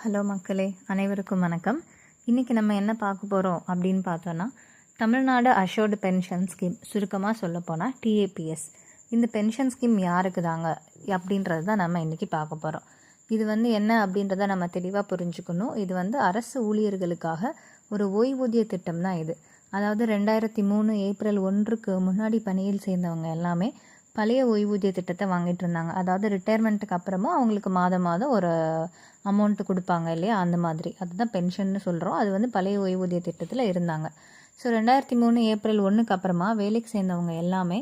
Hello மக்களே அனைவருக்கும் வணக்கம். இன்றைக்கி நம்ம என்ன பார்க்க போகிறோம் அப்படின்னு பார்த்தோன்னா தமிழ்நாடு அஷோர்டு பென்ஷன் ஸ்கீம் சுருக்கமாக சொல்லப்போனால் டிஏபிஎஸ் இந்த பென்ஷன் ஸ்கீம் யாருக்கு தாங்க அப்படின்றது தான் நம்ம இன்றைக்கி பார்க்க போகிறோம் இது வந்து என்ன அப்படின்றத நம்ம தெளிவாக புரிஞ்சுக்கணும். இது வந்து அரசு ஊழியர்களுக்காக ஒரு ஓய்வூதிய திட்டம் தான் இது. அதாவது ரெண்டாயிரத்தி மூணு ஏப்ரல் ஒன்றுக்கு முன்னாடி பணியில் சேர்ந்தவங்க எல்லாமே பழைய ஓய்வூதிய திட்டத்தை வாங்கிட்டு இருந்தாங்க. அதாவது ரிட்டையர்மெண்ட்டுக்கு அப்புறமா அவங்களுக்கு மாதம் மாதம் ஒரு அமௌண்ட்டு கொடுப்பாங்க இல்லையா? அந்த மாதிரி. அதுதான் பென்ஷன்னு சொல்கிறோம் அது வந்து பழைய ஓய்வூதிய திட்டத்தில் இருந்தாங்க. ஸோ ரெண்டாயிரத்தி மூணு ஏப்ரல் ஒன்றுக்கு அப்புறமா வேலைக்கு சேர்ந்தவங்க எல்லாமே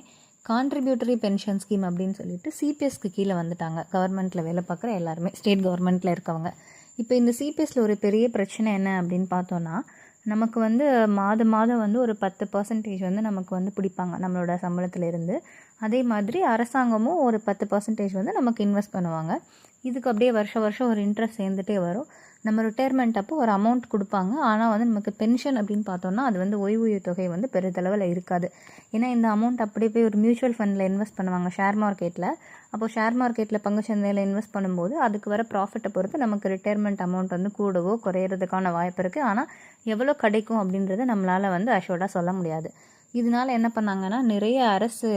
கான்ட்ரிபியூட்டரி பென்ஷன் ஸ்கீம் அப்படின்னு சொல்லிட்டு சிபிஎஸ்க்கு கீழே வந்துட்டாங்க. கவர்மெண்ட்டில் வேலை பார்க்குற எல்லாருமே. ஸ்டேட் கவர்மெண்ட்டில் இருக்கவங்க. இப்போ இந்த சிபிஎஸ்சில் ஒரு பெரிய பிரச்சனை என்ன அப்படின்னு பார்த்தோன்னா நமக்கு வந்து மாதம் மாதம் வந்து ஒரு பத்து பர்சன்டேஜ் வந்து நமக்கு வந்து பிடிப்பாங்க. நம்மளோட சம்பளத்துல இருந்து அதே மாதிரி அரசாங்கமும் ஒரு பத்து பர்சன்டேஜ் வந்து நமக்கு இன்வெஸ்ட் பண்ணுவாங்க. இதுக்கு அப்படியே வருஷம் வருஷம் ஒரு இன்ட்ரெஸ்ட் சேர்ந்துட்டே வரும். நம்ம ரிட்டையர்மெண்ட் அப்போ ஒரு அமௌண்ட் கொடுப்பாங்க. ஆனால் வந்து நமக்கு பென்ஷன் அப்படின்னு பார்த்தோம்னா அது வந்து ஓய்வூதிய தொகை வந்து பெரிதளவில் இருக்காது. ஏன்னா இந்த அமௌண்ட் அப்படியே போய் ஒரு மியூச்சுவல் ஃபண்டில் இன்வெஸ்ட் பண்ணுவாங்க ஷேர் மார்க்கெட்டில் அப்போ ஷேர் மார்க்கெட்டில் பங்கு சந்தையில் இன்வெஸ்ட் பண்ணும்போது அதுக்கு வர ப்ராஃபிட்டை பொறுத்து நமக்கு ரிட்டையர்மெண்ட் அமௌண்ட் வந்து கூடவோ குறையிறதுக்கான வாய்ப்பு இருக்குது ஆனால் எவ்வளோ கிடைக்கும் அப்படின்றத நம்மளால் வந்து அஷோர்டாக சொல்ல முடியாது. இதனால என்ன பண்ணாங்கன்னா நிறைய அரசு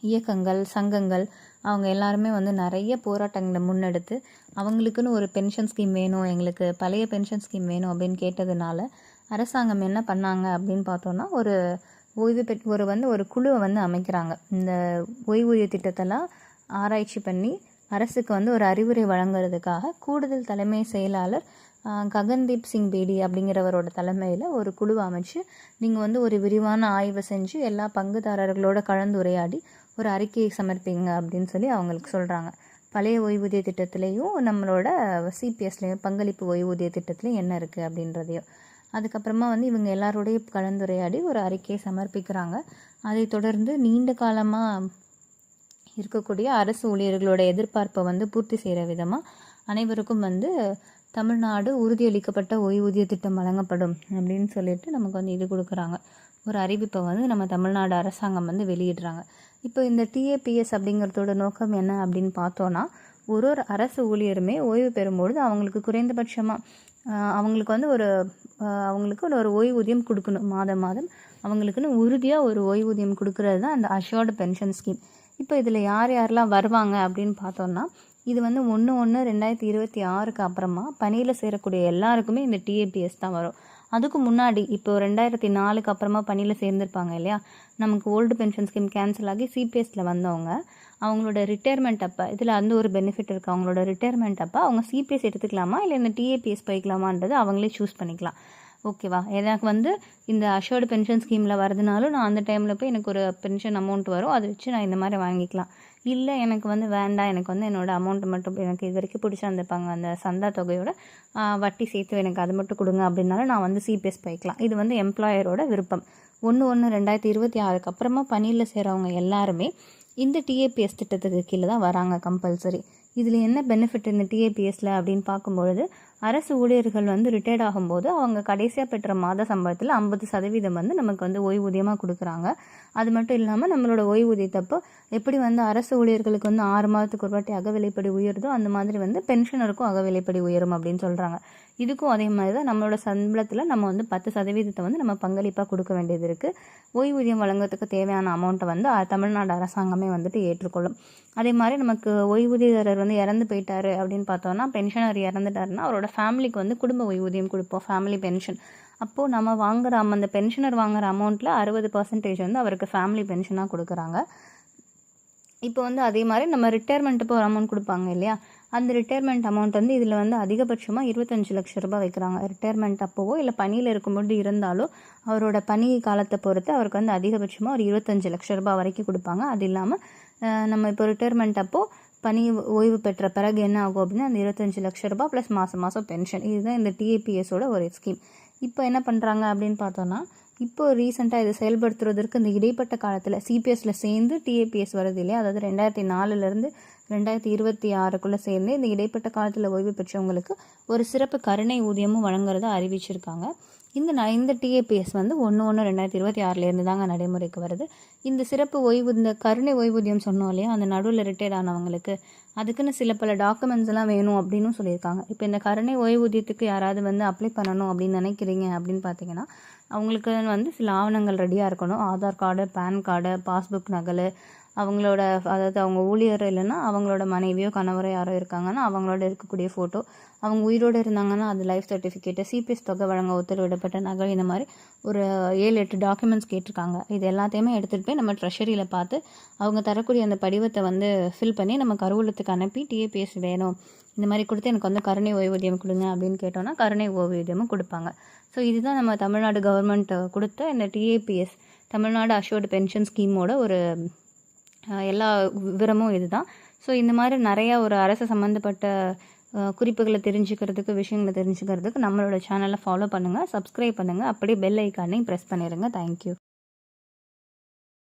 இயக்கங்கள் சங்கங்கள் அவங்க எல்லாருமே வந்து நிறைய போராட்டங்களை முன்னெடுத்து அவங்களுக்குன்னு ஒரு பென்ஷன் ஸ்கீம் வேணும் எங்களுக்கு பழைய பென்ஷன் ஸ்கீம் வேணும் அப்படின்னு கேட்டதுனால அரசாங்கம் என்ன பண்ணாங்க அப்படின்னு பார்த்தோன்னா ஒரு ஓய்வு பெற் ஒரு வந்து ஒரு குழுவை வந்து அமைக்கிறாங்க. இந்த ஓய்வூதிய திட்டத்தெல்லாம் ஆராய்ச்சி பண்ணி அரசுக்கு வந்து ஒரு அறிவுரை வழங்குறதுக்காக கூடுதல் தலைமை செயலாளர் ககன்தீப் சிங் பேடி அப்படிங்கிறவரோட தலைமையில் ஒரு குழுவை அமைச்சு நீங்கள் வந்து ஒரு விரிவான ஆய்வு செஞ்சு எல்லா பங்குதாரர்களோட கலந்துரையாடி ஒரு அறிக்கையை சமர்ப்பிங்க அப்படின்னு சொல்லி அவங்களுக்கு சொல்கிறாங்க பழைய ஓய்வூதிய திட்டத்துலேயும் நம்மளோட சிபிஎஸ்லேயும் பங்களிப்பு ஓய்வூதிய திட்டத்துலேயும் என்ன இருக்குது அப்படின்றதையும். அதுக்கப்புறமா வந்து இவங்க எல்லாரோடைய கலந்துரையாடி ஒரு அறிக்கையை சமர்ப்பிக்கிறாங்க. அதை தொடர்ந்து நீண்ட காலமாக இருக்கக்கூடிய அரசு ஊழியர்களோட எதிர்பார்ப்பை வந்து பூர்த்தி செய்கிற விதமாக அனைவருக்கும் வந்து தமிழ்நாடு உறுதியளிக்கப்பட்ட ஓய்வூதிய திட்டம் வழங்கப்படும் அப்படின்னு சொல்லிட்டு நமக்கு வந்து இது கொடுக்குறாங்க. ஒரு அறிவிப்பை வந்து நம்ம தமிழ்நாடு அரசாங்கம் வந்து வெளியிடுறாங்க. இப்போ இந்த டிஏபிஎஸ் அப்படிங்கிறதோட நோக்கம் என்ன அப்படின்னு பார்த்தோன்னா ஒரு ஒரு அரசு ஊழியருமே ஓய்வு பெறும்பொழுது அவங்களுக்கு குறைந்தபட்சமாக அவங்களுக்கு வந்து ஒரு அவங்களுக்கு ஒரு ஓய்வூதியம் கொடுக்கணும் மாதம் மாதம். அவங்களுக்குன்னு உறுதியாக ஒரு ஓய்வூதியம் கொடுக்கறது தான் அந்த அஷோர்டு பென்ஷன் ஸ்கீம் இப்போ இதில் யார் யாரெல்லாம் வருவாங்க அப்படின்னு பார்த்தோன்னா இது வந்து ஒன்று ஒன்று ரெண்டாயிரத்தி இருபத்தி ஆறுக்கு அப்புறமா பணியில் சேரக்கூடிய எல்லாருக்குமே இந்த டிஏபிஎஸ் தான் வரும். அதுக்கு முன்னாடி இப்போ ரெண்டாயிரத்தி நாலுக்கு அப்புறமா பணியில் சேர்ந்துருப்பாங்க இல்லையா? நமக்கு ஓல்டு பென்ஷன் ஸ்கீம் கேன்சல் ஆகி சிபிஎஸ்சில் வந்தவங்க அவங்களோட ரிட்டையர்மெண்ட் அப்போ இதில் அந்த ஒரு பெனிஃபிட் இருக்குது அவங்களோட ரிட்டையர்மெண்ட் அப்போ அவங்க சிபிஎஸ் எடுத்துக்கலாமா? இல்லை இந்த டிஏபிஎஸ் போய்க்கலாமான்றது அவங்களே சூஸ் பண்ணிக்கலாம். ஓகேவா? எனக்கு வந்து இந்த அஷோர்டு பென்ஷன் ஸ்கீமில் வரதுனாலும் நான் அந்த டைமில் போய் எனக்கு ஒரு பென்ஷன் அமௌண்ட் வரும். அதை வச்சு நான் இந்த மாதிரி வாங்கிக்கலாம். இல்லை எனக்கு வந்து வேண்டாம். எனக்கு வந்து என்னோடய அமௌண்ட் மட்டும் எனக்கு இது வரைக்கும் பிடிச்சிருந்துருப்பாங்க அந்த சந்தா தொகையோட வட்டி சேர்த்து எனக்கு அது மட்டும் கொடுங்க அப்படின்னாலும் நான் வந்து சிபிஎஸ் போய்க்கலாம். இது வந்து எம்ப்ளாயரோட விருப்பம். ஒன்று ஒன்று ரெண்டாயிரத்தி இருபத்தி ஆறுக்கு அப்புறமா பணியில் சேரவங்க எல்லாருமே இந்த டிஏபிஎஸ் திட்டத்துக்கு கீழே தான் வராங்க கம்பல்சரி இதில் என்ன பெனிஃபிட் இந்த டிஏபிஎஸ்ல அப்படின்னு பார்க்கும்பொழுது அரசு ஊழியர்கள் வந்து ரிட்டையர்ட் ஆகும்போது அவங்க கடைசியாக பெற்ற மாத சம்பளத்தில் ஐம்பது சதவீதம் வந்து நமக்கு வந்து ஓய்வூதியமாக கொடுக்குறாங்க. அது மட்டும் இல்லாமல் நம்மளோட ஓய்வூதியத்தப்போ எப்படி வந்து அரசு ஊழியர்களுக்கு வந்து ஆறு மாதத்துக்கு ஒரு வாட்டி அகவிலைப்படி உயருதோ அந்த மாதிரி வந்து பென்ஷனருக்கும் அகவிலைப்படி உயரும் அப்படின்னு சொல்கிறாங்க இதுக்கும் அதே மாதிரி தான் நம்மளோட சம்பளத்தில் நம்ம வந்து பத்து சதவீதத்தை வந்து நம்ம பங்களிப்பாக கொடுக்க வேண்டியது இருக்குது ஓய்வூதியம் வழங்குறதுக்கு தேவையான அமௌண்ட்டை வந்து தமிழ்நாடு அரசாங்கமே வந்துட்டு ஏற்றுக்கொள்ளும். அதே மாதிரி நமக்கு ஓய்வூதியதாரர் வந்து இறந்து போயிட்டாரு அப்படின்னு பார்த்தோம்னா பென்ஷனர் இறந்துட்டாருன்னா அவரோட ஃபேமிலிக்கு வந்து குடும்ப ஓய்வூதியம் கொடுப்போம் ஃபேமிலி பென்ஷன் அப்போது நம்ம வாங்குற அம் அந்த பென்ஷனர் வாங்குற அமௌண்ட்டில் அறுபது பர்சன்டேஜ் வந்து அவருக்கு ஃபேமிலி பென்ஷனாக கொடுக்குறாங்க. இப்போ வந்து அதே மாதிரி நம்ம ரிட்டையர்மெண்ட்டுக்கு ஒரு அமௌண்ட் கொடுப்பாங்க இல்லையா? அந்த ரிட்டையர்மெண்ட் அமௌண்ட் வந்து இதில் வந்து அதிகபட்சமாக இருபத்தஞ்சு லட்ச ரூபாய் வைக்கிறாங்க. ரிட்டையர்மெண்ட் அப்போவோ இல்லை பணியில் இருக்கும்போது இருந்தாலோ அவரோட பணி காலத்தை பொறுத்து அவருக்கு வந்து அதிகபட்சமாக ஒரு இருபத்தஞ்சு லட்ச ரூபாய் வரைக்கும் கொடுப்பாங்க. அது இல்லாமல் நம்ம இப்போ ரிட்டையர்மெண்ட் அப்போது பணி ஓய்வு பெற்ற பிறகு என்ன ஆகும் அப்படின்னா அந்த இருபத்தஞ்சு லட்ச ரூபாய் ப்ளஸ் மாதம் மாதம் பென்ஷன் இதுதான் இந்த டிஏபிஎஸோட ஒரு ஸ்கீம் இப்போ என்ன பண்ணுறாங்க அப்படின்னு பார்த்தோன்னா இப்போ ரீசெண்டாக இதை செயல்படுத்துறதற்கு இந்த இடைப்பட்ட காலத்தில் சிபிஎஸ்சில் சேர்ந்து டிஏபிஎஸ் வருது இல்லையா? அதாவது ரெண்டாயிரத்தி நாலுலேருந்து ரெண்டாயிரத்தி இருபத்தி ஆறுக்குள்ளே சேர்ந்து இந்த இடைப்பட்ட காலத்தில் ஓய்வு பெற்றவங்களுக்கு ஒரு சிறப்பு கருணை ஊதியமும் வழங்குறத அறிவிச்சிருக்காங்க. இந்த ந இந்த டிஏபிஎஸ் வந்து ஒன்று ஒன்று ரெண்டாயிரத்தி இருபத்தி ஆறுலேருந்து தாங்க நடைமுறைக்கு வருது. இந்த சிறப்பு ஓய்வு இந்த கருணை ஓய்வூதியம் சொன்னோம் இல்லையா அந்த நடுவில் ரிட்டையர்ட் ஆனவங்களுக்கு அதுக்குன்னு சில பல டாக்குமெண்ட்ஸ் எல்லாம் வேணும் அப்படின்னு சொல்லியிருக்காங்க. இப்போ இந்த கருணை ஓய்வூதியத்துக்கு யாராவது வந்து அப்ளை பண்ணணும் அப்படின்னு நினைக்கிறீங்க அப்படின்னு பார்த்தீங்கன்னா அவங்களுக்கு வந்து சில ஆவணங்கள் ரெடியாக இருக்கணும். Aadhaar card PAN card passbook நகல் அவங்களோட அதாவது அவங்க ஊழியர் இல்லைன்னா அவங்களோட மனைவியோ கணவரோ யாரோ இருக்காங்கன்னா அவங்களோட இருக்கக்கூடிய ஃபோட்டோ அவங்க உயிரோடு இருந்தாங்கன்னா அது லைஃப் சர்டிஃபிகேட்டு சிபிஎஸ் தொகை வழங்க உத்தரவிடப்பட்ட நகல் இந்த மாதிரி ஒரு ஏழு எட்டு டாக்குமெண்ட்ஸ் கேட்டிருக்காங்க. இது எல்லாத்தையுமே எடுத்துகிட்டு போய் நம்ம ட்ரெஷரியில் பார்த்து அவங்க தரக்கூடிய அந்த படிவத்தை வந்து ஃபில் பண்ணி நம்ம கருவூலத்துக்கு அனுப்பி டிஏபிஎஸ் வேணும். இந்த மாதிரி கொடுத்து எனக்கு வந்து கருணை ஓய்வூதியம் கொடுங்க அப்படின்னு கேட்டோன்னா கருணை ஓய்வூதியமும் கொடுப்பாங்க. ஸோ இதுதான் நம்ம தமிழ்நாடு கவர்மெண்ட் கொடுத்த இந்த டிஏபிஎஸ் தமிழ்நாடு அஷ்யூர்டு பென்ஷன் ஸ்கீமோட ஒரு எல்லா விவரமும் இதுதான். ஸோ இந்த மாதிரி நிறையா ஒரு அரசு சம்மந்தப்பட்ட குறிப்புகளை தெரிஞ்சுக்கிறதுக்கு விஷயங்களை தெரிஞ்சுக்கிறதுக்கு நம்மளோட சேனலை ஃபாலோ பண்ணுங்கள் சப்ஸ்கிரைப் பண்ணுங்கள் அப்படியே பெல் ஐக்கானையும் ப்ரெஸ் பண்ணிடுங்க தேங்க்யூ